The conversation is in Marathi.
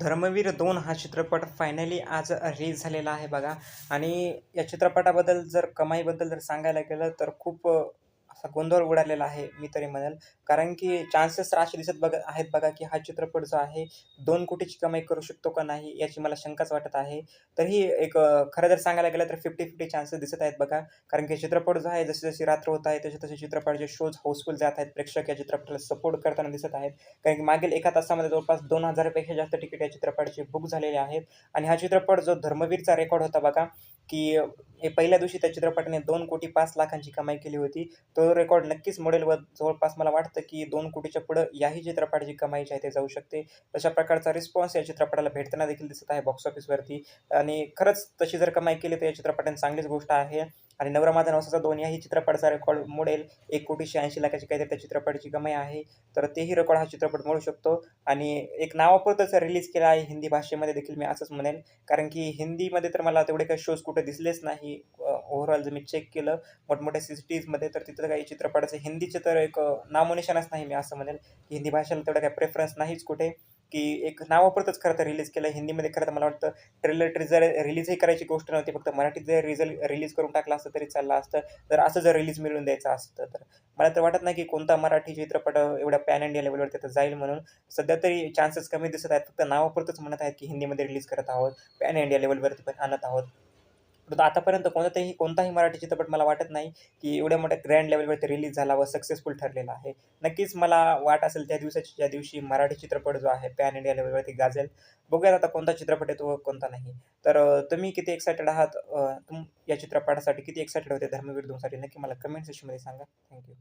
धर्मवीर दोन हा चित्रपट फायनली आज रिलीज झालेला आहे बघा. आणि या चित्रपटाबद्दल जर कमाईबद्दल जर सांगायला गेलं तर खूप असा गोंधळ उडालेला आहे मी तरी म्हणेल. कारण की चान्सेस तर असे दिसत बघ आहेत बघा की हा चित्रपट जो आहे दोन कोटीची कमाई करू शकतो का नाही याची मला शंकाच वाटत आहे. तरीही एक खरं जर सांगायला गेलं तर फिफ्टी फिफ्टी चान्सेस दिसत आहेत बघा. कारण की चित्रपट जो आहे जशी जशी रात्र होत आहे तसे तसे चित्रपटाचे शोज हाऊसफुल जात आहेत प्रेक्षक या चित्रपटाला सपोर्ट करताना दिसत आहेत. कारण की मागील एका तासामध्ये जवळपास दोन हजारापेक्षा जास्त तिकीट या चित्रपटाचे बुक झालेले आहेत. आणि हा चित्रपट जो धर्मवीरचा रेकॉर्ड होता बघा की हे पहिल्या दिवशी त्या चित्रपटाने दोन कोटी पाच लाखांची कमाई केली होती. तो रेकॉर्ड नक्कीच मोडेल व जवळपास मला वाटतं की दोन कोटीच्या पुढं याही चित्रपटाची कमाई जी आहे ते जाऊ शकते. तशा प्रकारचा रिस्पॉन्स या चित्रपटाला भेटताना देखील दिसत आहे बॉक्स ऑफिसवरती आणि खरंच तशी जर कमाई केली तर या चित्रपटाने चांगलीच गोष्ट आहे. आणि नवरा माझा नवसाचा दोन याही चित्रपटाचा रेकॉर्ड मोडेल. एक कोटी शहाऐंशी लाखाची काहीतरी त्या चित्रपटाची कमाई आहे. तर तेही रेकॉर्ड हा चित्रपट मोडू शकतो. आणि एक नावापुरतंच रिलीज केला आहे हिंदी भाषेमध्ये देखील मी असंच म्हणेल कारण की हिंदीमध्ये तर मला तेवढे काही शोज कुठे दिसलेच नाही. ओव्हरऑल जर मी चेक केलं मोठमोठ्या सिटीजमध्ये तर तिथं काही चित्रपटाचं हिंदीचे तर एक अ, नाही मी असं म्हणेल. की हिंदी भाषेला तेवढा काही प्रेफरन्स नाहीच कुठे. की एक नावापुरतंच खरं तर रिलीज केलं. हिंदीमध्ये खरं तर मला वाटतं ट्रेलर ट्रिझर रिलीजही करायची गोष्ट नव्हती. फक्त मराठीत जर रिझल रिलीज करून टाकला असतं तरी चाललं असतं. जर असं जर रिलीज मिळून द्यायचं असतं तर. मला तर वाटत नाही की कोणता मराठी चित्रपट एवढ्या पॅन इंडिया लेवलवर तिथं जाईल म्हणून. सध्या तरी चान्सेस कमी दिसत आहेत. फक्त नावापुरतंच म्हणत आहेत की हिंदीमध्ये रिलीज करत आहोत. पॅन इंडिया लेवलवरती पण आणत आहोत. परंतु आतापर्यंत कोणताही कोणताही मराठी चित्रपट मला वाटत नाही की एवढ्या मोठ्या ग्रँड लेवलवरती रिलीज झाला व सक्सेसफुल ठरलेला आहे. नक्कीच मला वाट असेल त्या दिवसाची ज्या दिवशी मराठी चित्रपट जो आहे पॅन इंडिया लेवलवरती गाजेल. बघूयात आता कोणता चित्रपट येतो व कोणता नाही. तर तुम्ही किती एक्सायटेड आहात? तुम या चित्रपटासाठी किती एक्सायटेड होते? धर्मवीर दोनसाठी नक्की मला कमेंट सेक्शनमध्ये सांगा. थँक्यू